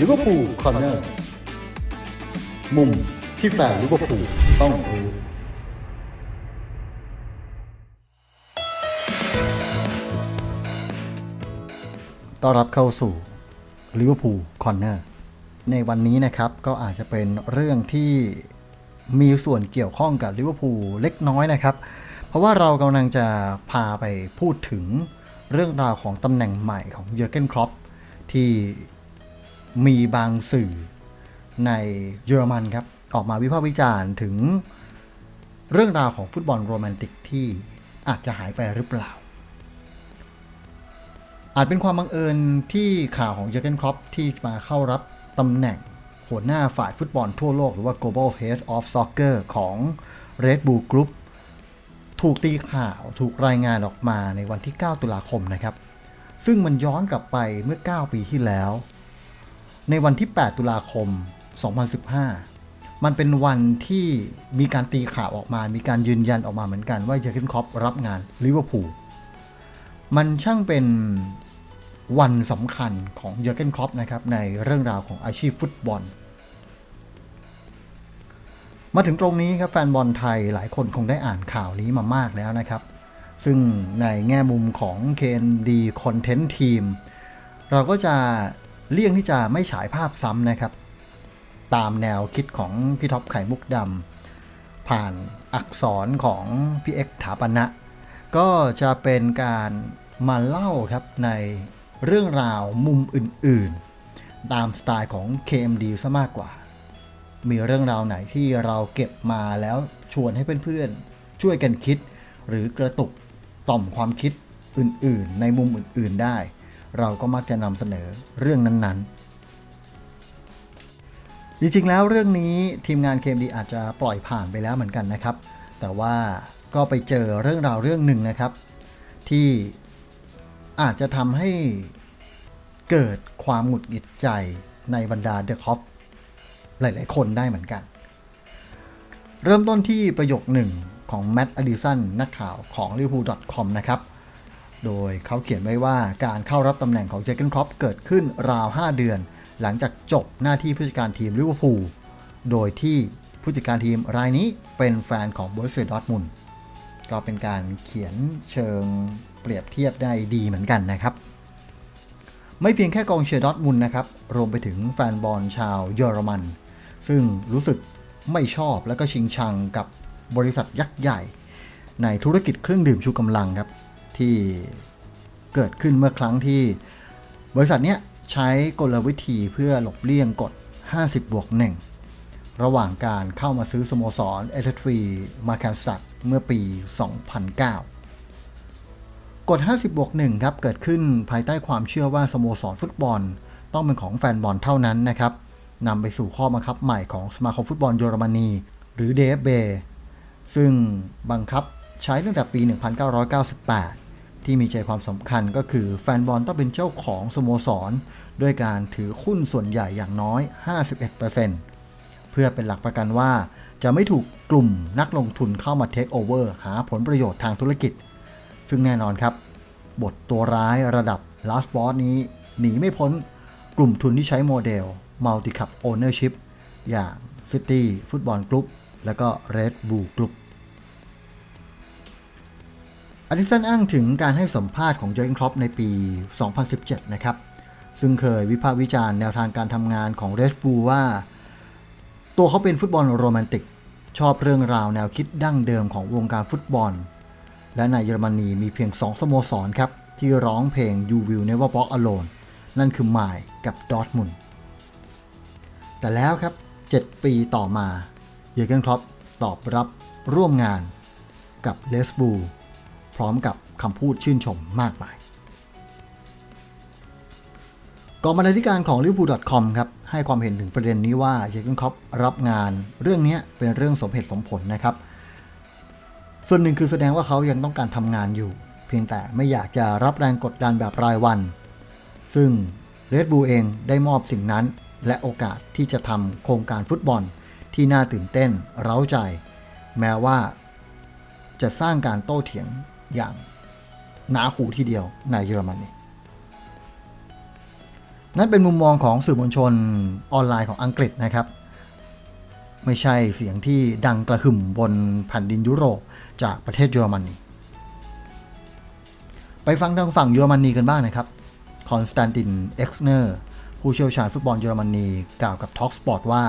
ลิเวอร์พูลคอร์เนอร์มุมที่แฟนลิเวอร์พูลต้องรู้ต้อนรับเข้าสู่ลิเวอร์พูลคอร์เนอร์ในวันนี้นะครับก็อาจจะเป็นเรื่องที่มีส่วนเกี่ยวข้องกับลิเวอร์พูลเล็กน้อยนะครับ เพราะว่าเรากำลังจะพาไปพูดถึงเรื่องราวของตำแหน่งใหม่ของเยอร์เกนครอปที่ มีบางสื่อในเยอรมันครับ ออกมาวิพากษ์วิจารณ์ถึงเรื่องราวของฟุตบอลโรแมนติกที่อาจจะหายไปหรือเปล่า อาจเป็นความบังเอิญที่ข่าวของเยอร์เกนครอปที่มาเข้ารับตำแหน่งหัวหน้าฝ่ายฟุตบอลทั่วโลกหรือว่า Global Head of Soccer ของ Red Bull Group ถูกตีข่าวถูกรายงานออกมาในวันที่ 9 ตุลาคมนะครับ ซึ่งมันย้อนกลับไปเมื่อ 9 ปีที่แล้ว ในวันที่ 8 ตุลาคม 2015 มันเป็นวันที่มีการตีข่าวออกมา มีการยืนยันออกมาเหมือนกันว่าเยอร์เกนคอปรับงานลิเวอร์พูล มันช่างเป็นวันสำคัญของเยอร์เกนคอปนะครับในเรื่องราวของอาชีพฟุตบอล มาถึงตรงนี้ครับแฟนบอลไทยหลายคนคงได้อ่านข่าวนี้มามากแล้วนะครับ ซึ่งในแง่มุมของ KND Content Team เราก็จะ เลี่ยงที่จะไม่ฉายภาพซ้ำนะครับ ตามแนวคิดของพี่ท็อปไข่มุกดำผ่านอักษรของพี่เอ็กถาปณะก็จะเป็นการมาเล่าครับในเรื่องราวมุมอื่นๆ ตามสไตล์ของ KMD ซะมากกว่า มีเรื่องราวไหนที่เราเก็บมาแล้วชวนให้เพื่อนๆ ช่วยกันคิด หรือกระตุกต่อมความคิดอื่นๆ ในมุมอื่นๆได้ เราก็มักจะนำเสนอเรื่องนั้นๆ จริงๆแล้วเรื่องนี้ทีมงาน KMD อาจจะปล่อยผ่านไปแล้วเหมือนกันนะครับ แต่ว่าก็ไปเจอเรื่องราวเรื่องหนึ่งนะครับ ที่อาจจะทำให้เกิดความหงุดหงิดใจในบรรดาเดอะคอปหลายๆ คนได้เหมือนกัน เริ่มต้นที่ประโยคหนึ่งของแม t ต์อดิสันนักข่าวของ liverpool.com นะครับ โดยเขาเขียนไว้ว่าการเข้ารับตำแหน่งของเจเกนครอปเกิดขึ้นราว 5 เดือน หลังจากจบหน้าที่ผู้จัดการทีมลิเวอร์พูลโดยที่ผู้จัดการทีมรายนี้เป็นแฟนของบรูเซียดอร์ทมุนก็เป็นการเขียนเชิงเปรียบเทียบได้ดีเหมือนกันนะครับ ไม่เพียงแค่กองเชียร์ดอทมุนนะครับ รวมไปถึงแฟนบอลชาวเยอรมัน ซึ่งรู้สึกไม่ชอบและก็ชิงชังกับบริษัทยักษ์ใหญ่ ในธุรกิจเครื่องดื่มชูกำลังครับ ที่เกิดขึ้นเมื่อครั้งที่ บริษัทเนี้ยใช้กลวิธีเพื่อหลบเลี่ยงกฎ 50 บวกหนึ่งระหว่างการเข้ามาซื้อสโมสรเอเทฟรีมาแคนสัตเมื่อปี 2009 กฎ 50 บวก 1 ครับ เกิดขึ้นภายใต้ความเชื่อว่าสโมสรฟุตบอล ต้องเป็นของแฟนบอลเท่านั้นนะครับนำไปสู่ข้อบังคับใหม่ของสมาคมฟุตบอลเยอรมนี หรือ DFB ซึ่งบังคับใช้ตั้งแต่ปี 1998 ที่มีใจความสำคัญก็คือแฟนบอลต้องเป็นเจ้าของสโมสร ด้วยการถือหุ้นส่วนใหญ่อย่างน้อย 51%เพื่อเป็นหลักประกันว่า จะไม่ถูกกลุ่มนักลงทุนเข้ามาเทคโอเวอร์หาผลประโยชน์ทางธุรกิจ ซึ่งแน่นอนครับ บทตัวร้ายระดับ last boss นี้หนีไม่พ้นกลุ่มทุนที่ใช้โมเดล Multi Cup Ownership อย่าง City Football Group และก็ Red Bull Group อดิสันอ้างถึงการให้สัมภาษณ์ของเจอร์นครอปในปี 2017 นะครับ ซึ่งเคยวิพากษ์วิจารณ์แนวทางการทำงานของ Red Bull ว่า ตัวเขาเป็นฟุตบอลโรแมนติก ชอบเรื่องราวแนวคิดดั้งเดิมของวงการฟุตบอล และในเยอรมนีมีเพียง 2 สโมสรครับ ที่ร้องเพลง You Will Never Walk Alone นั่นคือไมล์กับดอร์ทมุนแต่แล้วครับ 7 ปีต่อมาเยอร์เกนครอปตอบรับร่วมงานกับเลสบู พร้อมกับคำพูดชื่นชมมากมายกองบรรณาธิการของ liverpool.com ครับให้ความเห็นถึงประเด็นนี้ว่าเยอร์เกนคอปรับงานเรื่องนี้เป็นเรื่องสมเหตุสมผลนะครับ ส่วนหนึ่งคือแสดงว่าเขายังต้องการทำงานอยู่ เพียงแต่ไม่อยากจะรับแรงกดดันแบบรายวัน ซึ่งเรดบูเองได้มอบสิ่งนั้น และโอกาสที่จะทำโครงการฟุตบอลที่น่าตื่นเต้น เร้าใจ แม้ว่าจะสร้างการโต้เถียง อย่างหนาหูทีเดียวในเยอรมนีนั่นเป็นมุมมองของสื่อมวลชนออนไลน์ของอังกฤษนะครับ ไม่ใช่เสียงที่ดังกระหึ่มบนแผ่นดินยุโรปจากประเทศเยอรมนีไปฟังทางฝั่งเยอรมนีกันบ้างนะครับคอนสแตนตินเอ็กซ์เนอร์ผู้เชี่ยวชาญฟุตบอลเยอรมนีกล่าวกับ Talk Sport ว่า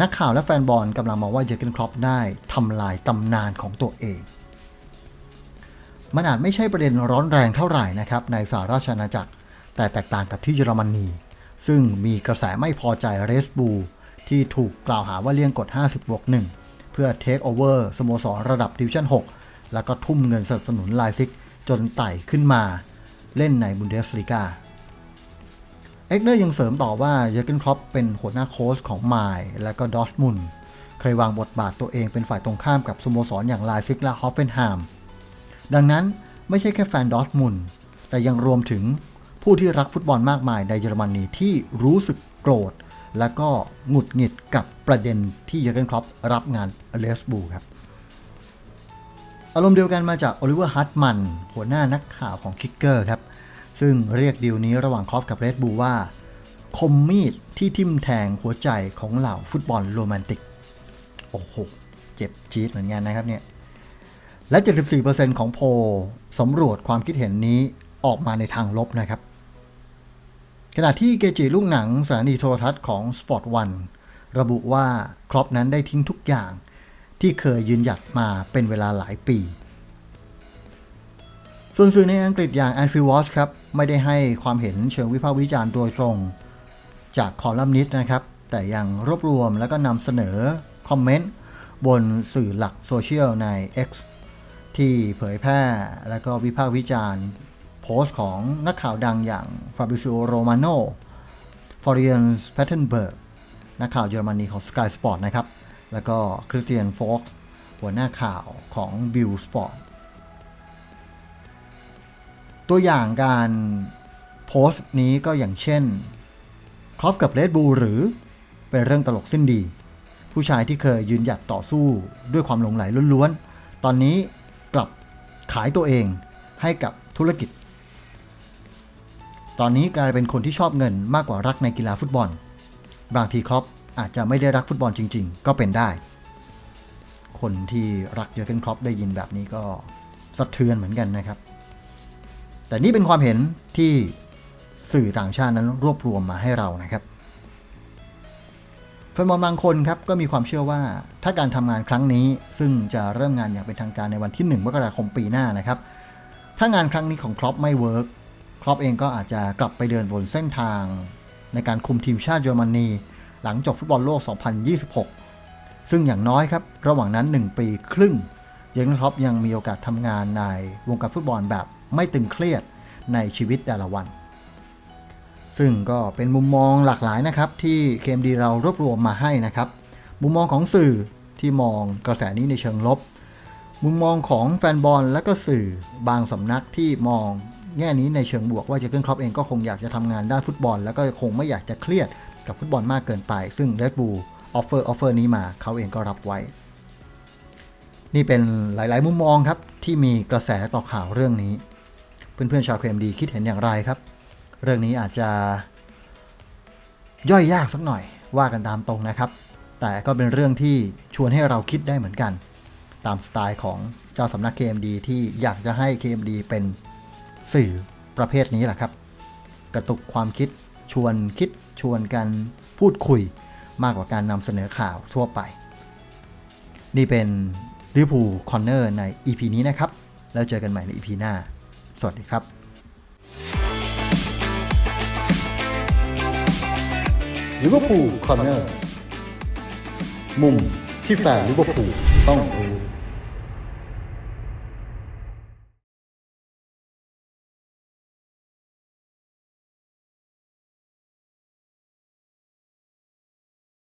นักข่าวและแฟนบอลกำลังมองว่าเยอร์เกนครอปได้ทำลายตำนานของตัวเอง มันอาจไม่ใช่ประเด็นร้อนแรงเท่าไหร่นะครับในสหราชอาณาจักร แต่แตกต่างกับที่เยอรมนี ซึ่งมีกระแสไม่พอใจเรสบู ที่ถูกกล่าวหาว่าเลี่ยงกฎ 50บวก1เพื่อเทคโอเวอร์สโมสรระดับดิวิชั่น 6 แล้วก็ทุ่มเงินสนับสนุนไลซิกจนไต่ขึ้นมาเล่นในบุนเดสลีกาเอ็กเนอร์ยังเสริมต่อว่าเยอร์เกนครอปเป็นหัวหน้าโค้ชของไมล์และก็ดอทมุนเคยวางบทบาทตัวเองเป็นฝ่ายตรงข้ามกับสโมสรอย่างไลซิกและฮอฟเฟนไฮม์ ดังนั้นไม่ใช่แค่แฟนดอร์ทมุนแต่ยังรวมถึงผู้ที่รักฟุตบอลมากมายในเยอรมนีที่รู้สึกโกรธ และก็หงุดหงิดกับประเด็นที่เยอร์เกนครอปรับงานเลสบูครับ อารมณ์เดียวกันมาจากโอลิเวอร์ฮัตมันหัวหน้านักข่าวของคิกเกอร์ครับ ซึ่งเรียกดีลนี้ระหว่างครอปกับเรดบูว่า คมมีดที่ทิ่มแทงหัวใจของเหล่าฟุตบอลโรแมนติก โอ้โห เจ็บจี๊ดเหมือนกันนะครับเนี่ย และ 74%ของโพลสำรวจความคิดเห็นนี้ออกมาในทางลบนะครับ ขณะที่เกจิลูกหนังสถานีโทรทัศน์ของ Sport One ระบุว่าครอปนั้นได้ทิ้งทุกอย่าง ที่เคยยืนหยัดมาเป็นเวลาหลายปี ส่วนสื่อในอังกฤษอย่าง Anfield Watch ครับ ไม่ได้ให้ความเห็นเชิงวิพากษ์วิจารณ์โดยตรง จากคอลัมนิสต์นะครับ แต่ยังรวบรวมแล้วก็นำเสนอคอมเมนต์บนสื่อหลักโซเชียลใน X ที่เผยแพร่แล้วก็วิพากษ์วิจารณ์โพสต์ของนักข่าวดังอย่างฟาบิซิโอโรมาโนฟอริเอนส์แพทเทนเบิร์กนักข่าวเยอรมนีของ Sky Sport นะครับ แล้วก็คริสเตียนโฟกหัวหน้าข่าวของ Bill Sport ตัวอย่างการโพสต์นี้ก็อย่างเช่นครอปกับเลดบูหรือเป็นเรื่องตลกสิ้นดี ผู้ชายที่เคยยืนหยัดต่อสู้ด้วยความหลงไหลล้วนๆ ตอนนี้ กลับขายตัวเองให้กับธุรกิจ ตอนนี้กลายเป็นคนที่ชอบเงินมากกว่ารักในกีฬาฟุตบอล บางทีครอปอาจจะไม่ได้รักฟุตบอลจริง ๆ ก็เป็นได้ คนที่รักเยอร์เกนครอปได้ยินแบบนี้ก็สะเทือนเหมือนกันนะครับ แต่นี่เป็นความเห็นที่สื่อต่างชาตินั้นรวบรวมมาให้เรานะครับ แฟนบอลบางคนครับก็มีความเชื่อว่าถ้าการทำงานครั้งนี้ ซึ่งจะเริ่มงานอย่างเป็นทางการในวันที่1มกราคมปีหน้านะครับ ถ้างานครั้งนี้ของครอปไม่เวิร์กครอปเองก็อาจจะกลับไปเดินบนเส้นทาง ในการคุมทีมชาติเยอรมนี หลังจบฟุตบอลโลก 2026 ซึ่งอย่างน้อยครับ ระหว่างนั้น 1 ปีครึ่ง เยอร์เกนครอปยังมีโอกาสทำงานในวงการฟุตบอลแบบไม่ตึงเครียดในชีวิตแต่ละวัน ซึ่งก็เป็นมุมมองหลากหลายนะครับที่เคมดีเรารวบรวมมาให้นะครับ มุมมองของสื่อที่มองกระแสนี้ในเชิงลบ มุมมองของแฟนบอลและก็สื่อบางสำนักที่มองแง่นี้ในเชิงบวกว่าเจอเกนครอปเองก็คงอยากจะทำงานด้านฟุตบอล แล้วก็คงไม่อยากจะเครียดกับฟุตบอลมากเกินไป ซึ่งเรดบูลออฟเฟอร์ออฟเฟอร์นี้มาเขาเองก็รับไว้ นี่เป็นหลาย ๆ มุมมองครับที่มีกระแสต่อข่าวเรื่องนี้ เพื่อน ๆ ชาวเคมดีคิดเห็นอย่างไรครับ เรื่องนี้อาจจะย่อยยากสักหน่อยว่ากันตามตรงนะครับ แต่ก็เป็นเรื่องที่ชวนให้เราคิดได้เหมือนกัน ตามสไตล์ของเจ้าสำนัก KMD ที่อยากจะให้ KMD เป็นสื่อประเภทนี้แหละครับ กระตุกความคิดชวนคิดชวนกันพูดคุยมากกว่าการนำเสนอข่าวทั่วไป นี่เป็นริพูคอนเนอร์ใน EP นี้นะครับ แล้วเจอกันใหม่ใน EP หน้า สวัสดีครับ ลิเวอร์พูลคอร์เนอร์มุมที่แฟนลิเวอร์พูลต้องรู้